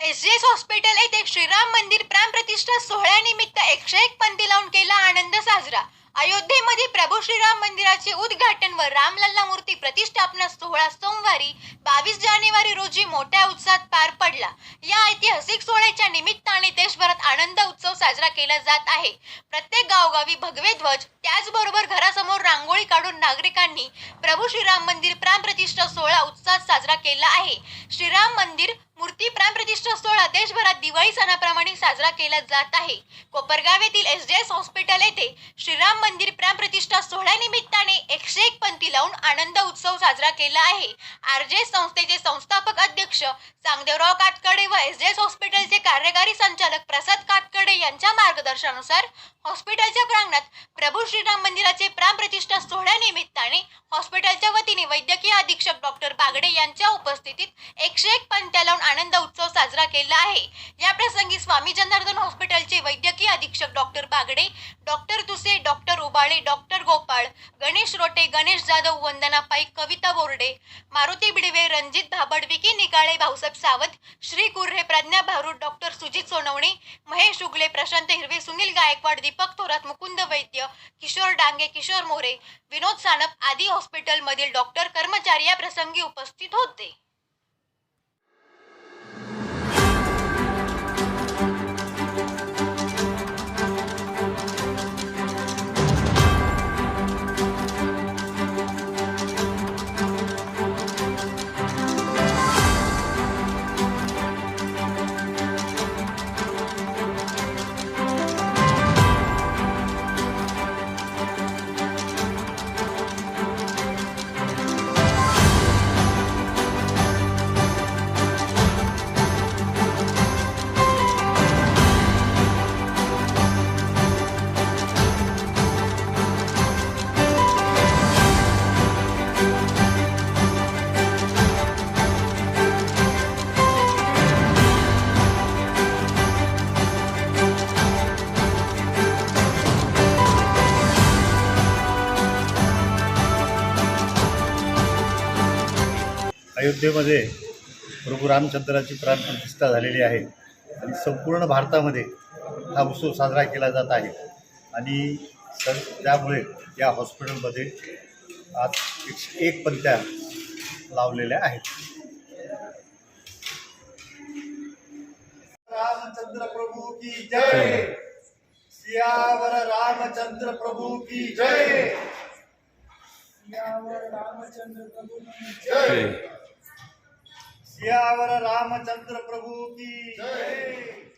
S S hospital येथे श्रीराम मंदिर प्राणप्रतिष्ठा सोहळ्यानिमित्त एकशे एक पंथी लावून केला आनंद साजरा. अयोध्येमध्ये प्रभू श्रीराम मंदिराचे उद्घाटन व रामलल्ला मूर्ती प्रतिष्ठापना सोहळा सोमवारी बावीस जानेवारी रोजी मोठ्या उत्साहात पार पडला. या ऐतिहासिक सोहळ्याच्या निमित्ताने देशभरात आनंद उत्सव साजरा केला जात आहे. प्रत्येक गावगावी भगवे ध्वज त्याचबरोबर घरासमोर रांगोळी काढून नागरिकांनी प्रभू श्रीराम मंदिर प्राणप्रतिष्ठा सोहळा उत्साहात साजरा केला आहे. श्रीराम मंदिर मूर्ती प्राणप्रतिष्ठा सोहळा देशभरात दिवाळी सणाप्रमाणे साजरा केला जात आहे. कोपरगाव येथील एस एस हॉस्पिटल येथे श्रीराम मंदिर प्राणप्रतिष्ठा सोहळ्यानिमित्ताने एकशे एक पंथी लावून आनंद उत्सव साजरा केला आहे. आर जे संस्थेचे अध्यक्ष सांगदेवराव कातकडे व एस एस हॉस्पिटलचे कार्यकारी संचालक प्रसाद कातकडे यांच्या मार्गदर्शनानुसार हॉस्पिटलच्या प्रांगणात प्रभू श्रीराम मंदिराचे प्राणप्रतिष्ठा सोहळ्यानिमित्ताने हॉस्पिटलच्या वतीने वैद्यकीय अधीक्षक डॉक्टर बागडे यांच्या उपस्थितीत एकशे एक पंथ्या लावून आनंद उत्सव साजरा केला आहे. या प्रसंगी स्वामी जनार्दन हॉस्पिटलचे वैद्यकीय अधीक्षक doctor Bagde doctor Tuse doctor Ubale doctor Gopal Ganesh Rote Ganesh Jadhav Vandana Paik Kavita Borde Maruti Bidwe Ranjit Dhabad Vicky Nikal Bhausaheb Sawant Shri Kurhe Pradnya Bharud doctor Sujit Sonawane Mahesh Ugale Prashant Hirve Sunil Gaikwad Deepak Thorat Mukund Vaidya Kishor Dange Kishor More Vinod Sanap आदी हॉस्पिटलमधील doctor कर्मचारी या प्रसंगी उपस्थित होते. अयोध्येमध्ये प्रभू रामचंद्राची प्राण प्रतिष्ठा झालेली आहे आणि संपूर्ण भारतामध्ये हा उत्सव साजरा केला जात आहे. आणि सर त्यामुळे या हॉस्पिटलमध्ये आज एकशे एक पंत्या लावलेल्या आहेत. रामचंद्र प्रभू की जय! सियावर रामचंद्र प्रभू की जय! सियावर रामचंद्र प्रभू की जय! सियावर रामचंद्र प्रभु की